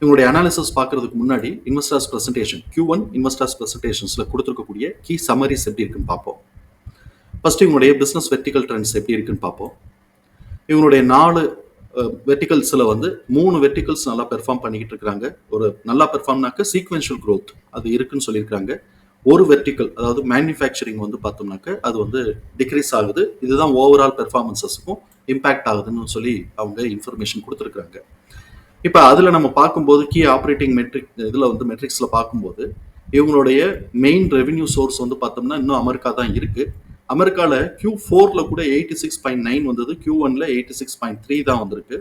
இவங்களுடைய அனாலிசிஸ் பார்க்கறதுக்கு முன்னாடி investors presentation Q one investors ப்ரெசன்டேஷன்ஸில் கொடுத்துருக்கக்கூடிய கீ சமரிஸ் எப்படி இருக்குன்னு பார்ப்போம். ஃபஸ்ட்டு இவங்களுடைய பிஸ்னஸ் வெர்டிக்கல் ட்ரெண்ட்ஸ் எப்படி இருக்குன்னு பார்ப்போம். இவங்களுடைய நாலு வெர்டிகல்ஸில் வந்து மூணு வெர்டிகல்ஸ் நல்லா பெர்ஃபார்ம் பண்ணிக்கிட்டு இருக்காங்க. ஒரு நல்லா பெர்ஃபார்ம்னாக்க சீக்வென்ஷியல் க்ரோத் அது இருக்குன்னு சொல்லியிருக்காங்க. ஒரு வெர்டிக்கல் அதாவது மேனுஃபேக்சரிங் வந்து பார்த்தோம்னாக்க அது வந்து டிக்ரீஸ் ஆகுது. இதுதான் ஓவரால் பெர்ஃபார்மன்சஸுக்கும் இம்பேக்ட் ஆகுதுன்னு சொல்லி அவங்க இன்ஃபர்மேஷன் கொடுத்துருக்குறாங்க இப்போ அதில் நம்ம பார்க்கும்போது கீ ஆப்ரேட்டிங் மெட்ரிக் இதில் வந்து மெட்ரிக்ஸில் பார்க்கும்போது இவங்களுடைய மெயின் ரெவென்யூ சோர்ஸ் வந்து பார்த்தோம்னா இன்னும் அமெரிக்கா தான் இருக்குது அமெரிக்காவில் கியூ ஃபோரில் கூட எயிட்டி சிக்ஸ் பாயிண்ட் நைன் வந்தது கியூ ஒன்ல எயிட்டி சிக்ஸ் பாயிண்ட் த்ரீ தான் வந்திருக்கு.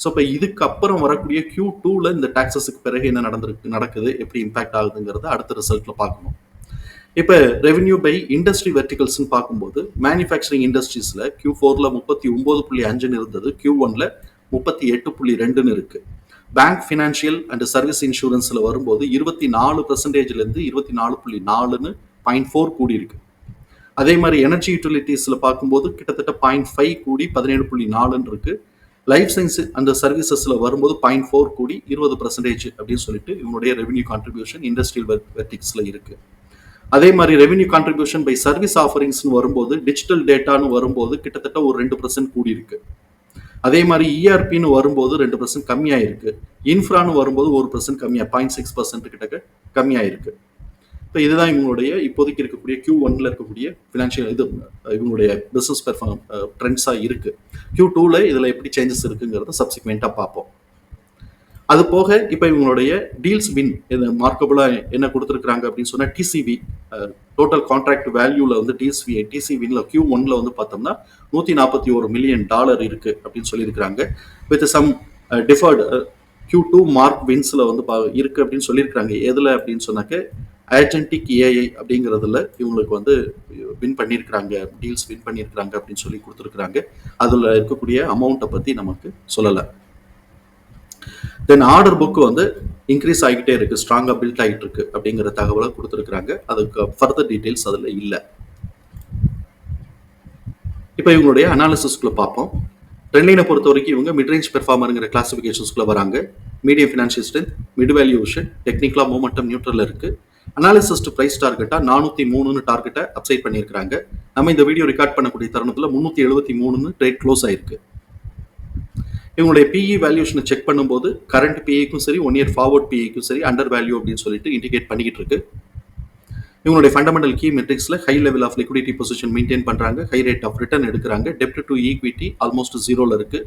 ஸோ இப்போ இதுக்கப்புறம் வரக்கூடிய கியூ டூவில் இந்த டாக்ஸஸுக்கு பிறகு என்ன நடந்திருக்கு நடக்குது எப்படி இம்பாக்ட் ஆகுதுங்கிறத அடுத்த ரிசல்ட்டில் பார்க்கணும். இப்போ ரெவென்யூ பை இண்டஸ்ட்ரி வெர்டிகல்ஸ்னு பார்க்கும்போது மேனுஃபேக்சரிங் இண்டஸ்ட்ரீஸில் கியூ ஃபோரில் முப்பத்தி ஒம்பது புள்ளி அஞ்சுன்னு இருந்தது கியூ ஒன்ல முப்பத்தி எட்டு புள்ளி ரெண்டுன்னு இருக்குது பேங்க் ஃபினான்ஷியல் அண்ட் சர்வீஸ் இன்சூரன்ஸில் வரும்போது இருபத்தி நாலு பர்சன்டேஜ்லேருந்து இருபத்தி நாலு புள்ளி நாலுன்னு பாயிண்ட் ஃபோர் கூடி இருக்கு அதே மாதிரி எனர்ஜி யூட்டிலிட்டிஸில் பார்க்கும்போது கிட்டத்தட்ட பாயிண்ட் ஃபைவ் கூடி பதினேழு புள்ளி நாலுன்னு இருக்கு. லைஃப் சயின்ஸ் அந்த சர்வீசஸில் வரும்போது பாயிண்ட் ஃபோர் கூடி இருபது பர்சன்டேஜ் அப்படின்னு சொல்லிட்டு இவனுடைய ரெவென்யூ கான்ட்ரிபியூஷன் இண்டஸ்ட்ரியல் வெர்டிக்ஸில் இருக்கு. அதே மாதிரி ரெவென்யூ கான்ட்ரிபியூஷன் பை சர்வீஸ் ஆஃபரிங்ஸ்னு வரும்போது டிஜிட்டல் டேட்டான்னு வரும்போது கிட்டத்தட்ட ஒரு ரெண்டு பர்சன்ட் கூடி இருக்குது அதே மாதிரி இஆர்பின்னு வரும்போது ரெண்டு பர்சன்ட் கம்மியாக இருக்கு இன்ஃப்ரான்னு வரும்போது ஒரு பர்சன்ட் கம்மியாக பாயிண்ட் சிக்ஸ் பர்சன்ட் கிட்ட கம்மியாக இருக்கு இப்போ இதுதான் இவங்களுடைய இப்போதைக்கு இருக்கக்கூடிய கியூ ஒன்ல இருக்கக்கூடிய ஃபினான்ஷியல் இது இவங்களுடைய பிஸ்னஸ் பெர்ஃபார்ம் ட்ரெண்ட்ஸாக இருக்கு. கியூ டூவில் இதில் எப்படி சேஞ்சஸ் இருக்குங்கிறத சப்சிக்வெண்ட்டாக பார்ப்போம். அது போக இப்போ இவங்களுடைய டீல்ஸ் வின் மார்க்கபுளாக என்ன கொடுத்துருக்குறாங்க அப்படின்னு சொன்னால் டிசிவி டோட்டல் கான்ட்ராக்ட் வேல்யூவில் வந்து டிசிவி டிசிவின்ல கியூ ஒன்ல வந்து பார்த்தோம்னா நூற்றி நாற்பத்தி ஒரு மில்லியன் டாலர் இருக்கு அப்படின்னு சொல்லியிருக்கிறாங்க. With some deferred Q two mark வின்ஸில் வந்து பா இருக்கு அப்படின்னு சொல்லியிருக்கிறாங்க. எதில் அப்படின்னு சொன்னாக்க ஏஜென்டிக் ஏஐ அப்படிங்கிறதுல இவங்களுக்கு வந்து வின் பண்ணியிருக்கிறாங்க டீல்ஸ் வின் பண்ணியிருக்கிறாங்க அப்படின்னு சொல்லி கொடுத்துருக்குறாங்க. அதில் இருக்கக்கூடிய அமௌண்ட்டை பற்றி நமக்கு சொல்லலை. தென் ஆர்டர் புக் வந்து இன்க்ரீஸ் ஆகிக்கிட்டே இருக்கு ஸ்ட்ராங்காக பில்ட் ஆகிட்டு இருக்கு அப்படிங்கிற தகவலை கொடுத்துருக்குறாங்க. அதுக்கு ஃபர்தர் டீட்டெயில்ஸ் அதில் இல்லை. இப்போ இவங்களுடைய அனாலிசிஸ்குள்ள பார்ப்போம். ட்ரெண்ட்லைனை பொறுத்த வரைக்கும் இவங்க மிட்ரேஞ்ச் பெர்ஃபார்மருங்கிற கிளாசிஃபிகேஷன்ஸ்குள்ள வராங்க. Medium financial strength mid valuation டெக்னிக்கலா மூமெண்டம் நியூட்ரல் இருக்கு. அனாலிசிஸ்ட் பிரைஸ் டார்கெட்டா நானூத்தி மூணுன்னு டார்கெட்டை அப்சைட் பண்ணியிருக்காங்க நம்ம இந்த வீடியோ ரெக்கார்ட் பண்ணக்கூடிய தருணத்தில் முன்னூத்தி எழுபத்தி மூணுன்னு ட்ரேட் க்ளோஸ் ஆயிருக்கு. இவங்களுடைய பிஇ வேல்யூஷனை செக் பண்ணும்போது கரண்ட் பிஏக்கும் சரி ஒன் இயர் ஃபார்வர்ட் பிஏக்கும் சரி அண்டர் வேல்யூ அப்படின்னு சொல்லிட்டு இண்டிகேட் பண்ணிக்கிட்டு இருக்கு. இவங்களுடைய fundamental key மெட்ரிக்ஸில் high level of liquidity position maintain பண்றாங்க. ஹை ரேட் ஆஃப் ரிட்டர்ன் எடுக்கிறாங்க. டெப்ட் டு ஈக்விட்டி ஆல்மோஸ்ட் ஜீரோல இருக்கு.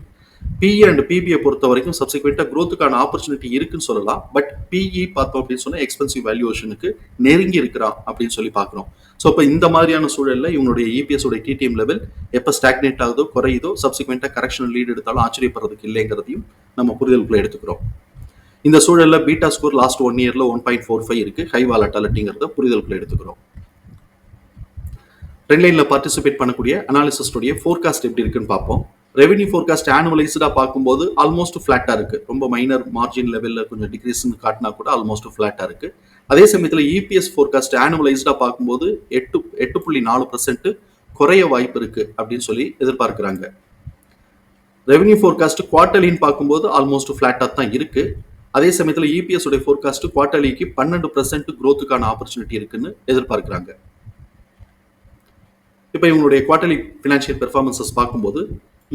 பிஇ அண்ட் பிபிஐ பொறுத்த வரைக்கும் சப்சிக்வெண்டா க்ரோத்துக்கான ஆப்பர்ச்சுனிட்டி இருக்குன்னு சொல்லலாம். பட் பிஇ பார்த்தோம் அப்படின்னு சொன்னால் எக்ஸ்பென்சிவ் வேல்யூஷனுக்கு நெருங்கி இருக்கிறான் அப்படின்னு சொல்லி பார்க்குறோம். ஸோ இப்போ இந்த மாதிரியான சூழலில் இவனுடைய இபிஎஸ் உடைய டிடிஎம் லெவல் எப்போ ஸ்டாக்னேட் ஆகுதோ குறையுதோ சப்சிக்வெண்ட்டாக கரெக்ஷன் லீட் எடுத்தாலும் ஆச்சரியப்படுறதுக்கு இல்லைங்கிறதையும் நம்ம புரிதலுக்குள்ள எடுத்துக்கிறோம். இந்த சூழல்ல பீட்டா ஸ்கோர் லாஸ்ட் ஒன் இயர்ல ஒன் பாயிண்ட் ஃபோர் ஃபைவ் இருக்கு. ஹை வாலட்டாலிட்டிங்கிறத புரிதலுக்குள்ள எடுத்துக்கிறோம். ட்ரெண்ட்லைன்ல பார்ட்டிசிபேட் பண்ணக்கூடிய அனாலிசிஸ்டுடைய ஃபோர்காஸ்ட் எப்படி இருக்குன்னு பார்ப்போம். ரெவென்யூ ஃபோர்காஸ்ட் ஆனுவலைஸ்டாக பார்க்கும்போது ஆல்மோஸ்ட் ஃப்ளாட்டாக இருக்குது ரொம்ப மைனர் மார்ஜின் லெவலில் கொஞ்சம் டிக்ரீஸ்னு காட்டினா கூட ஆல்மோஸ்ட் ஃப்ளாட்டாக இருக்குது அதே சமயத்தில் இபிஎஸ் ஃபோர்காஸ்ட் ஆனுவலைஸ்டாக பார்க்கும்போது எட்டு எட்டு புள்ளி நாலு பர்சன்ட் குறைய வாய்ப்பு இருக்கு அப்படின்னு சொல்லி எதிர்பார்க்குறாங்க. ரெவென்யூ ஃபோர்காஸ்ட் குவார்டர்லின்னு பார்க்கும்போது ஆல்மோஸ்ட் ஃப்ளாட்டாக தான் இருக்கு. அதே சமயத்தில் இபிஎஸ் உடைய ஃபோர்காஸ்ட் குவார்டர்லிக்கு பன்னெண்டு பர்சன்ட் க்ரோத்துக்கான ஆப்பர்ச்சுனிட்டி இருக்குன்னு எதிர்பார்க்குறாங்க. இப்போ இவங்களுடைய குவார்டர்லி ஃபினான்ஷியல் பெர்ஃபார்மன்சஸ் பார்க்கும்போது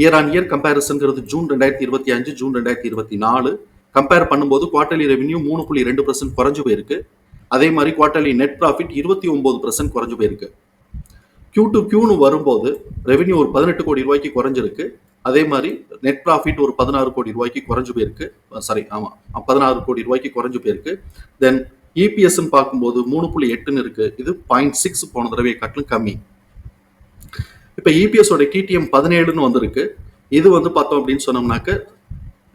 இயர் ஆன் இயர் கம்பேரிசன்கிறது ஜூன் ரெண்டாயிரத்தி இருபத்தி அஞ்சு ஜூன் ரெண்டாயிரத்தி இருபத்தி நாலு. கம்பேர் பண்ணும்போது குவார்டர்லி ரெவன்யூ மூணு புள்ளி ரெண்டு பர்சன்ட் குறைஞ்சு போயிருக்கு. அதே மாதிரி குவார்டர்லி நெட் ப்ராஃபிட் இருபத்தி ஒன்பது பர்சன்ட் குறைஞ்சு போயிருக்கு. கியூ டு கியூன்னு வரும்போது ரெவென்யூ ஒரு பதினெட்டு கோடி ரூபாய்க்கு குறைஞ்சிருக்கு. அதே மாதிரி நெட் ப்ராஃபிட் ஒரு பதினாறு கோடி ரூபாய்க்கு குறைஞ்சு போயிருக்கு. சாரி ஆமாம் பதினாறு கோடி ரூபாய்க்கு குறைஞ்சு போயிருக்கு. தென் இபிஎஸ்ன்னு பார்க்கும்போது மூணு புள்ளி எட்டுன்னு இருக்குது இது பாயிண்ட் சிக்ஸ் போன தடவை காட்டிலும் கம்மி. இப்போ இபிஎஸோட டிடிஎம் பதினேழுன்னு வந்திருக்கு. இது வந்து பார்த்தோம் அப்படின்னு சொன்னோம்னாக்க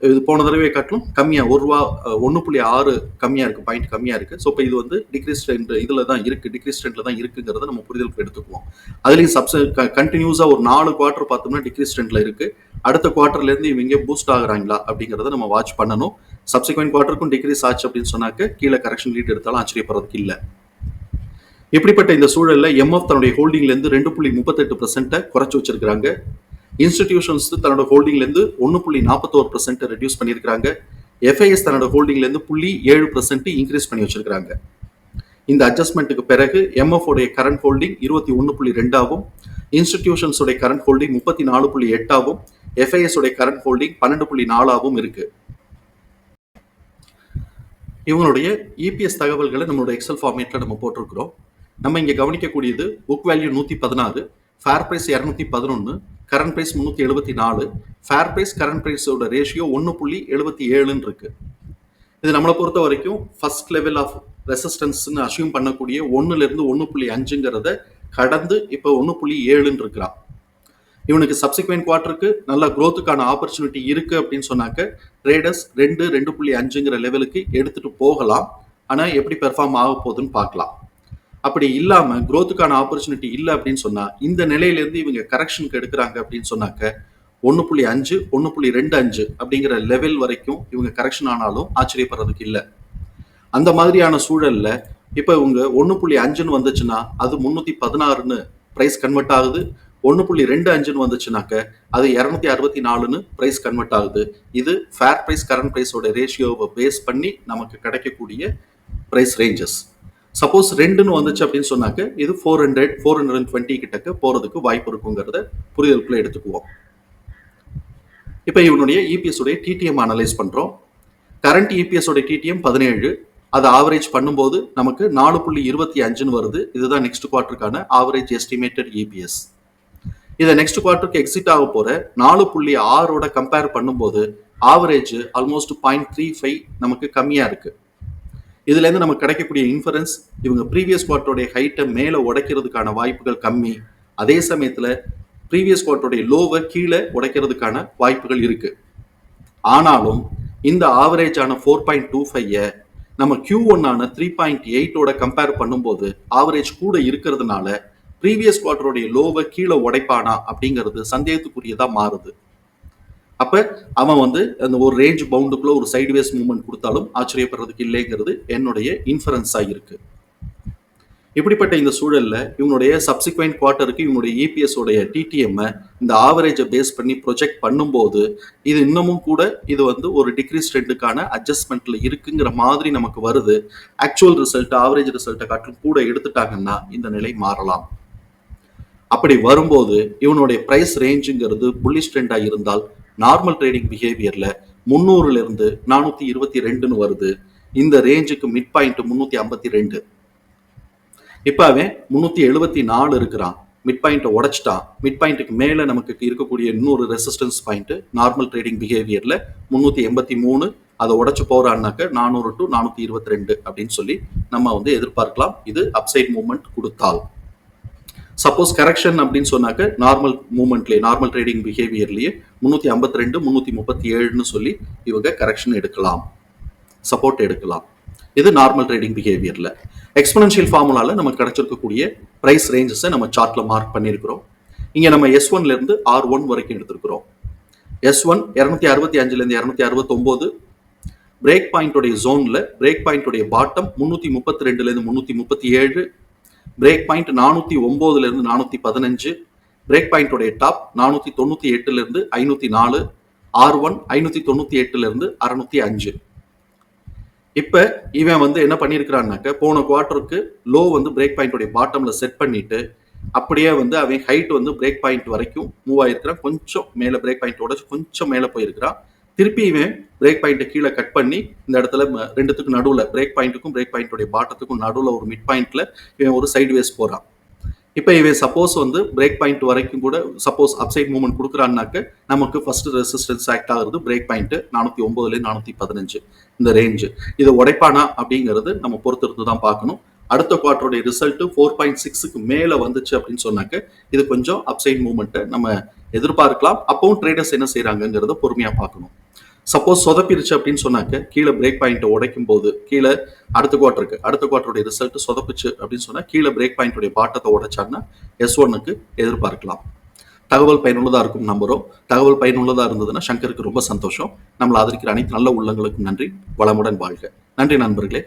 இது போன தடவை காட்டிலும் கம்மியாக ஒரு ரூபா ஒன்று புள்ளி ஆறு கம்மியாக இருக்குது பாயிண்ட் கம்மியாக இருக்குது ஸோ இப்போ இது வந்து டிக்ரீஸ் ட்ரெண்ட் இதில் தான் இருக்குது டிக்ரீஸ் ட்ரெண்டில் தான் இருக்குங்கிறத நம்ம புரிதலுக்கு எடுத்துக்குவோம். அதுலேயும் சப்ஸ் கண்டினியூஸாக ஒரு நாலு குவார்ட்டர் பார்த்தோம்னா டிக்ரீஸ் ட்ரெண்டில் இருக்குது அடுத்த குவார்ட்டர்லேருந்து இவங்க பூஸ்ட் ஆகுறாங்களா அப்படிங்கிறத நம்ம வாட்ச் பண்ணணும். சப்சிக்வெண்ட் குவார்ட்டருக்கும் டிக்ரீஸ் ஆச்சு அப்படின்னு சொன்னாக்க கீழே கரெக்ஷன் லீட் எடுத்தாலும் ஆச்சரியப்படுறதுக்கு இல்லை. இப்படிப்பட்ட இந்த சூழலில் எம்எஃப் தன்னுடைய ஹோல்டிங்லேருந்து ரெண்டு புள்ளி முப்பத்தெட்டு பர்சன்ட்டை குறைச்சி வச்சிருக்கிறாங்க. இன்ஸ்டிடியூஷன்ஸ் தன்னோட ஹோல்டிங்லேருந்து ஒன்று புள்ளி நாற்பத்தோரு பர்சென்ட்டை ரெடியூஸ் பண்ணியிருக்கிறாங்க. எஃப்ஐஎஸ் தன்னோட ஹோல்டிங்லேருந்து புள்ளி ஏழு பர்சன்ட் இன்க்ரீஸ் பண்ணி வச்சிருக்கிறாங்க. இந்த அட்ஜஸ்ட்மெண்ட்டுக்கு பிறகு எம்எஃப் உடைய கரண்ட் ஹோல்டிங் இருபத்தி ஒன்று புள்ளி ரெண்டாகவும் இன்ஸ்டிடியூஷன்ஸ் உடைய கரண்ட் ஹோல்டிங் முப்பத்தி நாலு புள்ளி எட்டாகவும் எஃப்ஐஎஸ் உடைய கரண்ட் ஹோல்டிங் பன்னெண்டு புள்ளி நாலாகவும் இருக்கு. இவங்களுடைய இபிஎஸ் தகவல்களை நம்மளோட எக்ஸல் ஃபார்மேட்டில் நம்ம போட்டிருக்கிறோம். நம்ம இங்கே கவனிக்கக்கூடியது புக் வேல்யூ நூற்றி பதினாறு ஃபேர் ப்ரைஸ் இரநூத்தி பதினொன்று கரண்ட் ப்ரைஸ் முந்நூற்றி எழுபத்தி நாலு ஃபேர் ப்ரைஸ் கரண்ட் ப்ரைஸோட ரேஷியோ ஒன்று புள்ளி எழுபத்தி ஏழுன்னு இருக்கு. இது நம்மளை பொறுத்த வரைக்கும் ஃபர்ஸ்ட் லெவல் ஆஃப் ரெசிஸ்டன்ஸ்னு அசியூம் பண்ணக்கூடிய ஒன்றுலேருந்து ஒன்று புள்ளி அஞ்சுங்கிறத கடந்து இப்போ ஒன்று புள்ளி ஏழுன்னு இருக்கிறான் இவனுக்கு சப்சிக்வெண்ட் குவார்ட்டருக்கு நல்ல க்ரோத்துக்கான ஆப்பர்ச்சுனிட்டி இருக்குது அப்படின்னு சொன்னாக்க ட்ரேடர்ஸ் ரெண்டு ரெண்டு புள்ளி அஞ்சுங்கிற லெவலுக்கு எடுத்துகிட்டு போகலாம். ஆனால் எப்படி பெர்ஃபார்ம் ஆக போகுதுன்னு பார்க்கலாம். அப்படி இல்லாம குரோத்துக்கான ஆப்பர்ச்சுனிட்டி இல்லை அப்படின்னு சொன்னா இந்த நிலையிலேருந்து இவங்க கரெக்ஷனுக்கு எடுக்கிறாங்க அப்படின்னு சொன்னாக்க ஒன்று புள்ளி அஞ்சு ஒன்று புள்ளி ரெண்டு அஞ்சு அப்படிங்கிற லெவல் வரைக்கும் இவங்க கரெக்ஷன் ஆனாலும் ஆச்சரியப்படுறதுக்கு இல்லை. அந்த மாதிரியான சூழல்ல இப்போ இவங்க ஒன்று புள்ளி அஞ்சுன்னு வந்துச்சுன்னா அது முந்நூற்றி பதினாறுன்னு ப்ரைஸ் கன்வெர்ட் ஆகுது. ஒன்று புள்ளி ரெண்டு அஞ்சுன்னு வந்துச்சுனாக்க அது இரநூத்தி அறுபத்தி நாலுன்னு ப்ரைஸ் கன்வெர்ட் ஆகுது. இது ஃபேர் ப்ரைஸ் கரண்ட் ப்ரைஸோட ரேஷியோவை பேஸ் பண்ணி நமக்கு கிடைக்கக்கூடிய ப்ரைஸ் ரேஞ்சஸ் சப்போஸ் ரெண்டுன்னு வந்துச்சு அப்படின்னு சொன்னாக்க இது four hundred four hundred and twenty கிட்டக்கு போகிறதுக்கு வாய்ப்பு இருக்குங்கிறத புரிதலுக்குள்ள எடுத்துக்குவோம். இப்போ இவனுடைய இபிஎஸ் உடைய டிடிஎம் அனலைஸ் பண்ணுறோம் கரண்ட் இபிஎஸ் உடைய டிடிஎம் பதினேழு அதை ஆவரேஜ் பண்ணும்போது நமக்கு நாலு புள்ளி இருபத்தி அஞ்சுன்னு வருது. இதுதான் நெக்ஸ்ட் குவார்ட்டருக்கான ஆவரேஜ் எஸ்டிமேட்டட் இபிஎஸ் இதை நெக்ஸ்ட் குவார்ட்டருக்கு எக்ஸிட் ஆக போகிற நாலு புள்ளி ஆறோட கம்பேர் பண்ணும்போது average almost point three five நமக்கு கம்மியாக இருக்குது இதுலேருந்து நமக்கு கிடைக்கக்கூடிய இன்ஃபரன்ஸ் இவங்க ப்ரீவியஸ் குவார்ட்டருடைய ஹைட்டை மேலே உடைக்கிறதுக்கான வாய்ப்புகள் கம்மி. அதே சமயத்தில் ப்ரீவியஸ் குவார்ட்டருடைய லோவை கீழே உடைக்கிறதுக்கான வாய்ப்புகள் இருக்குது ஆனாலும் இந்த ஆவரேஜான ஃபோர் பாயிண்ட் டூ ஃபைவை நம்ம கியூ ஒன்னான த்ரீ பாயிண்ட் எயிட்டோட கம்பேர் பண்ணும்போது ஆவரேஜ் கூட இருக்கிறதுனால ப்ரீவியஸ் குவார்ட்டருடைய லோவை கீழே உடைப்பானா அப்படிங்கிறது சந்தேகத்துக்குரியதாக மாறுது. அப்ப அவன் வந்து அந்த ஒரு ரேஞ்ச் பவுண்டுக்குள்ள ஒரு சைடுவேஸ் மூவ்மெண்ட் கொடுத்தாலும் ஆச்சரியப்படுறதுக்கு இல்லைங்கிறது என்னுடைய இன்ஃபரன்ஸாக இருக்கு இப்படிப்பட்ட இந்த சூழல்ல இவனுடைய சப்சிக்வெண்ட் குவார்ட்டருக்கு இவனுடைய இபிஎஸ் உடைய டிடிஎம் இந்த ஆவரேஜை பேஸ் பண்ணி ப்ரொஜெக்ட் பண்ணும்போது இது இன்னமும் கூட இது வந்து ஒரு டிக்ரீஸ் ட்ரெண்டுக்கான அட்ஜஸ்ட்மெண்ட்ல இருக்குங்கிற மாதிரி நமக்கு வருது. ஆக்சுவல் ரிசல்ட் ஆவரேஜ் ரிசல்ட்டை காட்டிலும் கூட எடுத்துட்டாங்கன்னா இந்த நிலை மாறலாம். அப்படி வரும்போது இவனுடைய பிரைஸ் ரேஞ்சுங்கிறது புல்லிஷ் ட்ரெண்டாக இருந்தால் நார்மல் ட்ரேடிங் பிஹேவியர்ல முந்நூறுல இருந்து நானூத்தி இருபத்தி ரெண்டுன்னு வருது. இந்த ரேஞ்சுக்கு மிட் பாயிண்ட் முந்நூற்றி ஐம்பத்தி ரெண்டு. இப்போவே முந்நூற்றி எழுபத்தி நாலு இருக்கிறான். மிட் பாயிண்ட்டை உடைச்சிட்டான். மிட் பாயிண்ட்டுக்கு மேல நமக்கு இருக்கக்கூடிய இன்னொரு ரெசிஸ்டன்ஸ் பாயிண்ட் நார்மல் ட்ரேடிங் பிஹேவியர்ல முந்நூற்றி எண்பத்தி மூணு. அதை உடச்சு போறான்னாக்க நானூறு டு நானூத்தி இருபத்தி ரெண்டு அப்படின்னு சொல்லி நம்ம வந்து எதிர்பார்க்கலாம். இது அப்சைட் மூவ்மெண்ட் கொடுத்தால். சப்போஸ் கரெக்ஷன் அப்படின்னு சொன்னாக்க நார்மல் மூமெண்ட்லேயே நார்மல் ட்ரேடிங் பிஹேவியர்லேயே முந்நூற்றி ஐம்பத்தி ரெண்டு முந்நூற்றி முப்பத்தி ஏழுன்னு சொல்லி இவங்க கரெக்ஷன் எடுக்கலாம். சப்போர்ட் எடுக்கலாம். இது நார்மல் ட்ரேடிங் பிஹேவியரில் எக்ஸ்பனன்ஷியல் ஃபார்முலாவில் நமக்கு கிடைச்சிருக்கக்கூடிய ப்ரைஸ் ரேஞ்சஸை நம்ம சார்ட்டில் மார்க் பண்ணியிருக்கிறோம் இங்கே நம்ம எஸ் ஒன்லேருந்து ஆர் ஒன் வரைக்கும் எடுத்திருக்கிறோம். எஸ் ஒன் இரநூத்தி அறுபத்தி அஞ்சுலேருந்து இரநூத்தி அறுபத்தொம்போது பிரேக் பாயிண்டோடைய ஜோனில் பிரேக் பாயிண்டோடைய பாட்டம் முந்நூற்றி முப்பத்தி ரெண்டுலேருந்து முந்நூற்றி முப்பத்தி ஏழு பிரேக் பாயிண்ட் நானூத்தி ஒன்பதுல இருந்து நானூத்தி பதினஞ்சு. பிரேக் பாயிண்டோடைய டாப் நானூத்தி தொண்ணூத்தி எட்டுல இருந்து ஐநூத்தி நாலு. ஆர் ஒன் ஐநூத்தி தொண்ணூத்தி எட்டுல இருந்து அறுநூத்தி அஞ்சு. இப்ப இவன் வந்து என்ன பண்ணியிருக்கிறான்னாக்க போன குவார்ட்டருக்கு லோ வந்து பிரேக் பாயிண்டோடைய பாட்டம்ல செட் பண்ணிட்டு அப்படியே வந்து அவன் ஹைட் வந்து பிரேக் பாயிண்ட் வரைக்கும் மூவ் ஆயிருக்கிறான். கொஞ்சம் மேல பிரேக் பாயிண்டோட கொஞ்சம் மேல போயிருக்கிறான். திருப்பி இவன் பிரேக் பாயிண்ட்டை கீழே கட் பண்ணி இந்த இடத்துல ரெண்டுத்துக்கும் நடுவில் பிரேக் பாயிண்ட்டுக்கும் பிரேக் பாயிண்டோடைய பாட்டத்துக்கும் நடுவில் ஒரு மிட் பாயிண்ட்ல இவன் ஒரு சைடு போறான். இப்போ இவன் சப்போஸ் வந்து பிரேக் பாயிண்ட் வரைக்கும் கூட சப்போஸ் அப்சைட் மூவ்மெண்ட் கொடுக்குறான்னாக்க நமக்கு ஃபர்ஸ்ட் ரெசிஸ்டன்ஸ் ஆக்ட் ஆகுறது பிரேக் பாயிண்ட் நானூற்றி ஒன்பதுலேருந்து நானூற்றி பதினஞ்சு இந்த ரேஞ்சு இதை உடைப்பானா அப்படிங்கிறது நம்ம பொறுத்திருந்து தான் பார்க்கணும். அடுத்த குவார்டருடைய ரிசல்ட்டு ஃபோர் பாயிண்ட் சிக்ஸுக்கு மேலே வந்துச்சு அப்படின்னு சொன்னாக்க இது கொஞ்சம் அப்சைட் மூவ்மெண்ட்டை நம்ம எதிர்பார்க்கலாம். அப்பவும் ட்ரேடர்ஸ் என்ன செய்கிறாங்கங்கிறத பொறுமையாக பார்க்கணும். சப்போஸ் சொதப்பிருச்சு அப்படின்னு சொன்னாக்க கீழே பிரேக் பாயிண்ட்டை உடைக்கும் போது கீழே அடுத்த குவார்ட்டருக்கு அடுத்த குவார்ட்டருடைய ரிசல்ட் சொதப்புச்சு அப்படின்னு சொன்னா கீழே பிரேக் பாயிண்ட்டுடைய பாட்டத்தை உடைச்சாங்கன்னா எஸ் ஒன்னுக்கு எதிர்பார்க்கலாம். தகவல் பயனுள்ளதா இருக்கும் நம்புறோம். தகவல் பயனுள்ளதா இருந்ததுன்னா சங்கருக்கு ரொம்ப சந்தோஷம். நம்மளை ஆதரிக்கிற அனைத்து நல்ல உள்ளங்களுக்கும் நன்றி. வளமுடன் வாழ்க. நன்றி நண்பர்களே.